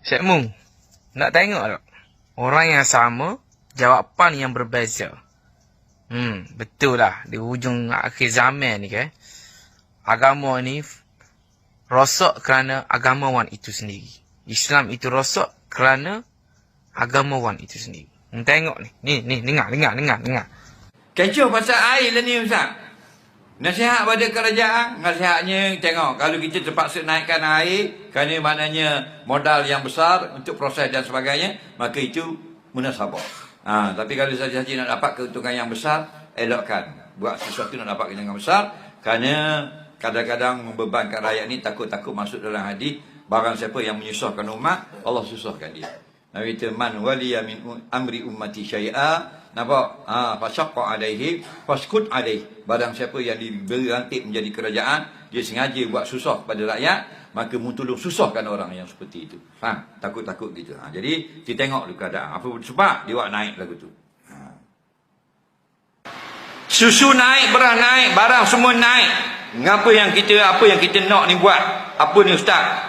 Syed Mung, nak tengok tak? Orang yang sama, jawapan yang berbeza. Hmm, betul lah. Di hujung akhir zaman ni kan. Agama ni rosak kerana agamawan itu sendiri. Islam itu rosak kerana agamawan itu sendiri. Hmm, tengok ni. Ni, ni, dengar, dengar, dengar, dengar. Kecoh pasal air lah ni Ustaz. Nasihat pada kerajaan, nasihatnya tengok kalau kita terpaksa naikkan air kerana maknanya modal yang besar untuk proses dan sebagainya, maka itu munasabah. Ha, tapi kalau saja-saja nak dapat keuntungan yang besar, elokkan. Buat sesuatu nak dapat keuntungan besar kerana kadang-kadang membebankan rakyat ni takut-takut masuk dalam hadis barang siapa yang menyusahkan umat, Allah susahkan dia. Nabi man waliya min amri ummati syai'a Nampak? Ha, fasyaqqa alaihi faskut alaih. Barang siapa yang diberi rantik menjadi kerajaan, dia sengaja buat susah pada rakyat, maka mu tolong susahkan orang yang seperti itu. Faham? Takut-takut gitu. Ha, jadi kita tengok dulu keadaan. Apa sebab dia buat naik lagu tu. Ha. Susu naik, beras naik, barang semua naik. Ngapa yang kita apa yang kita nak ni buat? Apa ni ustaz?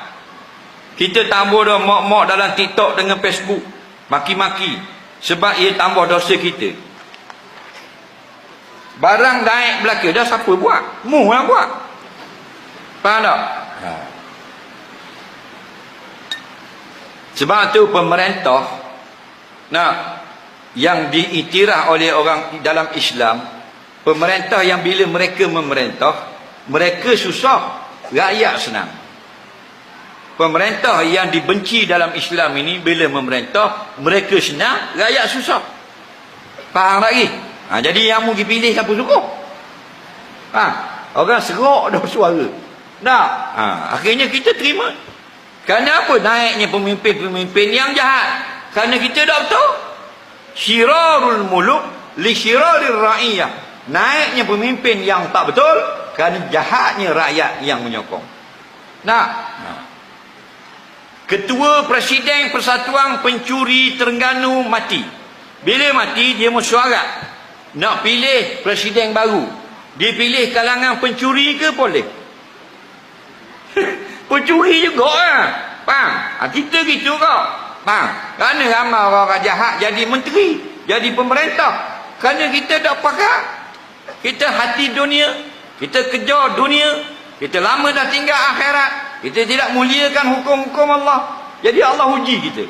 Kita tambah dah mak-mak dalam TikTok dengan Facebook. Maki-maki. Sebab ia tambah dosa kita. Barang naik belaka. Dah siapa buat? Mu yang buat. Faham tak? Ha. Sebab tu pemerintah nak yang diiktiraf oleh orang dalam Islam pemerintah yang bila mereka memerintah mereka susah rakyat senang pemerintah yang dibenci dalam Islam ini bila memerintah mereka senang rakyat susah. Faham lagi? Ha, jadi yang mu pergi pilih siapa suka ha, orang serok dah suara. Nak? Ha, akhirnya kita terima. Kerana apa? Naiknya pemimpin-pemimpin yang jahat. Kerana kita dah betul syirarul muluk li syirarir ra'iyah. Naiknya pemimpin yang tak betul kerana jahatnya rakyat yang menyokong. Nak? Ha. Ketua Presiden Persatuan Pencuri Terengganu mati. Bila mati, dia mesyuarat. Nak pilih Presiden baru. Dia pilih kalangan pencuri ke boleh? pencuri juga lah. Faham? Ha, kita gitu kok. Faham? Kerana ramai orang jahat jadi menteri. Jadi pemerintah. Kerana kita tak pakar. Kita hati dunia. Kita kejar dunia. Kita lama dah tinggal akhirat. Kita tidak muliakan hukum-hukum Allah. Jadi Allah uji kita.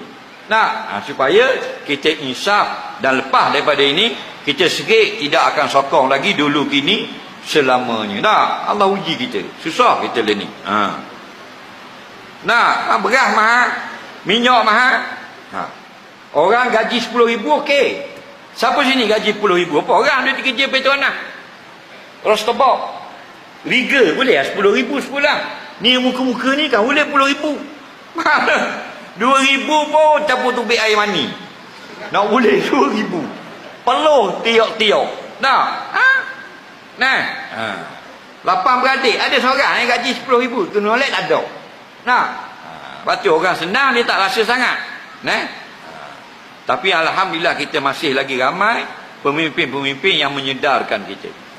Nah, ha, supaya kita insaf dan lepas daripada ini, kita sikit tidak akan sokong lagi dulu kini selamanya. Nah, Allah uji kita. Susah kita le ni. Ha. Nah, beras mahal, minyak mahal. Ha. Orang gaji RM10,000 okey. Siapa sini gaji RM10,000? Apa orang dia kerja Petronas? Rostobok. Riga boleh lah RM10,000 sebulan. Ni muka-muka ni kan boleh RM10,000. Mana? RM2,000 pun campur tubik air mani. Nak boleh RM2,000. Peluh tiok-tiok. Nah. Ha? Nah. Ha. Lapan beradik. Ada seorang yang gaji RM10,000. Tu nolak tak ada. Nah. Ha. Lepas tu orang senang dia tak rasa sangat. Nah. Ha. Tapi Alhamdulillah kita masih lagi ramai pemimpin-pemimpin yang menyedarkan kita.